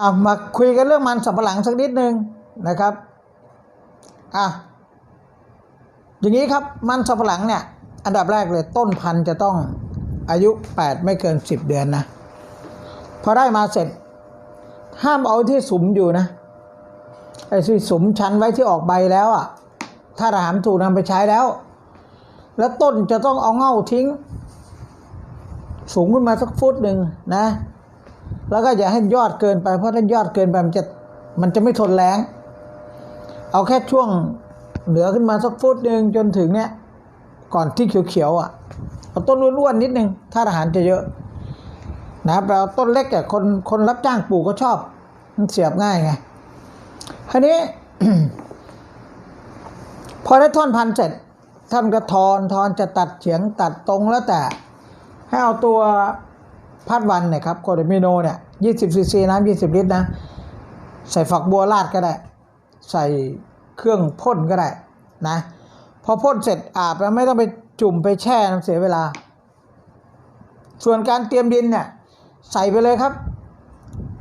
อะมาคุยกันเรื่องมันสับปะหลังสักนิดนึงนะครับอะอย่างนี้ครับมันสับปะหลังเนี่ยอันดับแรกเลยต้นพันธุ์จะต้องอายุ 8 ไม่เกิน 10 เดือนนะพอได้มาเสร็จ ห้ามเอาที่สุมอยู่นะไอ้ที่สุมชั้นไว้ที่ออกใบแล้วอะ ถ้าทหารถูกนำไปใช้แล้ว แล้วต้นจะต้องเอาเง่าทิ้ง สูงขึ้นมาสักฟุตหนึ่งนะ แล้วก็อย่าให้ยอดเกินไป เพราะถ้ายอดเกินไปมันจะมันจะไม่ทนแรงเอาแค่ช่วงเหนือขึ้นมาสักฟุตหนึ่งจนถึงเนี้ยก่อนที่เขียวๆอะเอาต้นอ้วนๆนิดนึงถ้าทหารจะเยอะนะครับเราต้นเล็กอะคนคนรับจ้างปลูกก็ชอบ มันเสียบง่ายไงทีนี้ พอได้ท่อนพันเสร็จท่านก็ทอนทอนจะตัดเฉียงตัดตรงแล้วแต่ ให้เอาตัว พัดวันเนี่ยครับโคเดมิโนเนี่ยยี่สิบซีซีน้ำยี่สิบลิตรนะใส่ฝักบัวราดก็ได้ ใส่เครื่องพ่นก็ได้นะพอพ่นเสร็จอาบแล้วไม่ต้องไปจุ่มไปแช่เสียเวลา ส่วนการเตรียมดินเนี่ยใส่ไปเลยครับ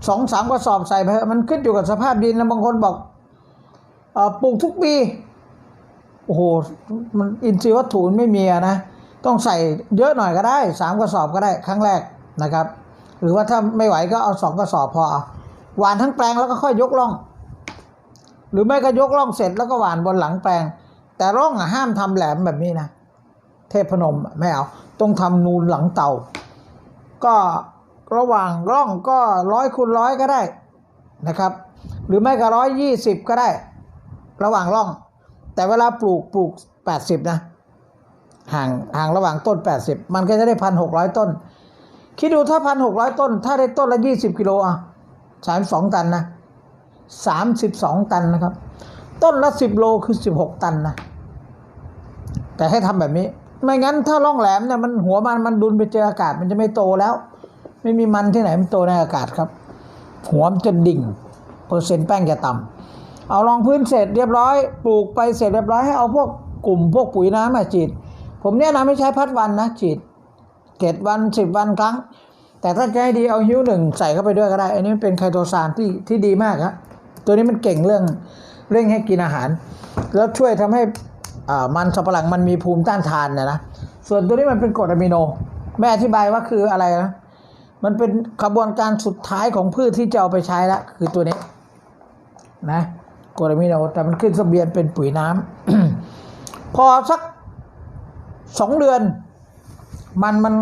สองสามกระสอบใส่ไปมันขึ้นอยู่กับสภาพดินแล้วบางคนบอกอปลูกทุกปีโอ้โหมันอินทรีย์วัตถุไม่มีนะ ต้องใส่เยอะหน่อยก็ได้สามกระสอบก็ได้ครั้งแรก นะครับ หรือว่าถ้าไม่ไหวก็เอาสองกระสอบพอหวานทั้งแปลงแล้วก็ค่อยยกล่อง หรือไม่ก็ยกล่องเสร็จแล้วก็หวานบนหลังแปลง แต่ร่องอะห้ามทำแหลมแบบนี้นะเทพนมไม่เอาต้องทำนูนหลังเตาก็ระหว่างร่องก็ร้อยคูณร้อยก็ได้นะครับ หรือไม่ก็ร้อยยี่สิบก็ได้ ระหว่างร่อง แต่เวลาปลูกปลูกแปดสิบนะห่างห่างระหว่างต้น80มันก็จะได้พันหกร้อยต้น คิดดูถ้าพันหกร้อยต้น ถ้าได้ต้นละยี่สิบกิโลอะสามสองตันนะสามสิบสองตันนะครับ ต้นละสิบโลคือสิบหกตันนะ แต่ให้ทำแบบนี้ ไม่งั้นถ้าร่องแหลมเนี่ยมันหัวมันมันดุนไปเจออากาศมันจะไม่โตแล้ว ไม่มีมันที่ไหนมันโตในอากาศครับ หัวมันจะดิ่ง เปอร์เซ็นต์แป้งจะต่ำเอารองพื้นเสร็จเรียบร้อย ปลูกไปเสร็จเรียบร้อยให้เอาพวกกลุ่มพวกปุ๋ยน้ำมาฉีด ผมเนี่ยนะไม่ใช้พัดวันนะฉีด เจ็ดวันสิบวันครั้ง แต่ถ้าจะให้ดีเอาฮิ้วหนึ่งใส่เข้าไปด้วยก็ได้ อันนี้มันเป็นไคโตซานที่ที่ดีมากครับตัวนี้มันเก่งเรื่องเร่งให้กินอาหาร แล้วช่วยทำให้อ่ามันสับปะหลังมันมีภูมิต้านทานนะนะส่วนตัวนี้มันเป็นกรดอะมิโนแม่อธิบายว่าคืออะไรนะมันเป็นขบวนการสุดท้ายของพืชที่จะเอาไปใช้ละคือตัวนี้นะกรดอะมิโนแต่มันขึ้นทะเบียนเป็นปุ๋ยน้ำพอสักสองเดือน มันมัน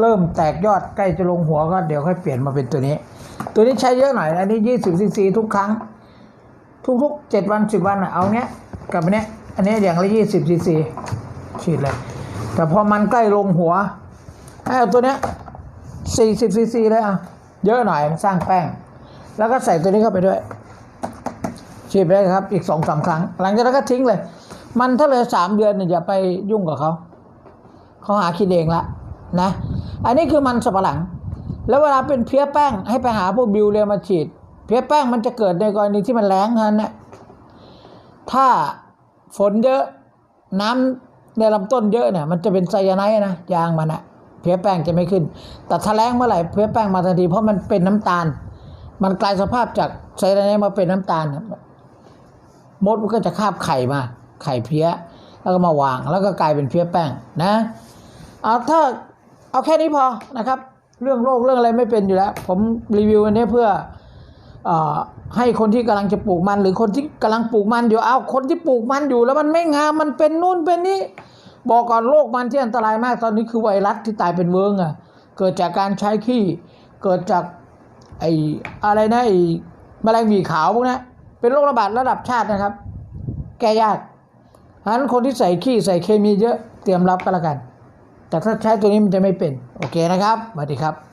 เริ่มแตกยอดใกล้จะลงหัวก็เดี๋ยวค่อยเปลี่ยนมาเป็นตัวนี้ ตัวนี้ใช้เยอะหน่อยอันนี้ยี่สิบซีซีทุกครั้ง ทุกๆเจ็ดวันสิบวันอะเอาเนี้ยกับอันเนี้ยอันนี้อย่างละยี่สิบซีซีฉีดเลย แต่พอมันใกล้ลงหัวให้เอาตัวเนี้ยสี่สิบซีซีเลยอะเยอะหน่อยมันสร้างแป้ง แล้วก็ใส่ตัวนี้เข้าไปด้วยฉีดไปเลยครับอีกสองสามครั้ง หลังจากนั้นก็ทิ้งเลย มันถ้าเหลยสามเดือนเนี่ยอย่าไปยุ่งกับเขา เขาหาคิดเองละนะ อันนี้คือมันสับปะหลัง แล้วเวลาเป็นเพี้ยแป้งให้ไปหาพวกบิวเรียมาฉีด เพี้ยแป้งมันจะเกิดในกรณีที่มันแรงเท่านั้นนี่ยถ้าฝนเยอะน้ำในลำต้นเยอะเนี่ยมันจะเป็นไซยาไนด์นะยางมันอะเพี้ยแป้งจะไม่ขึ้น แต่ถ้าแรงเมื่อไหร่เพี้ยแป้งมาทันทีเพราะมันเป็นน้ำตาล มันกลายสภาพจากไซยาไนด์มาเป็นน้ำตาลมดมันก็จะคาบไข่มา ไข่เพี้ย แล้วก็มาวางแล้วก็กลายเป็นเพี้ยแป้งนะเอาถ้าเอาแค่นี้พอนะครับ เรื่องโรคเรื่องอะไรไม่เป็นอยู่แล้ว ผมรีวิวอันนี้เพื่อออให้คนที่กำลังจะปลูกมัน หรือคนที่กำลังปลูกมันอยู่เอาคนที่ปลูกมันอยู่ แล้วมันไม่งามมันเป็นนู่นเป็นนี่บอกก่อนโรคมันที่อันตรายมากตอนนี้คือไวรัสที่ตายเป็นเวิร์งอะเกิดจากการใช้ขี้เกิดจากไอ้อะไรนะไอ้แมลงหวีขาวพวกนี้เป็นโรคระบาดระดับชาตินะครับ แก้ยาก ฉะนั้นคนที่ใส่ขี้ใส่เคมีเยอะเตรียมรับก็แล้วกัน แต่ถ้าใช้ตัวนี้มันจะไม่เป็น โอเคนะครับสวัสดีครับ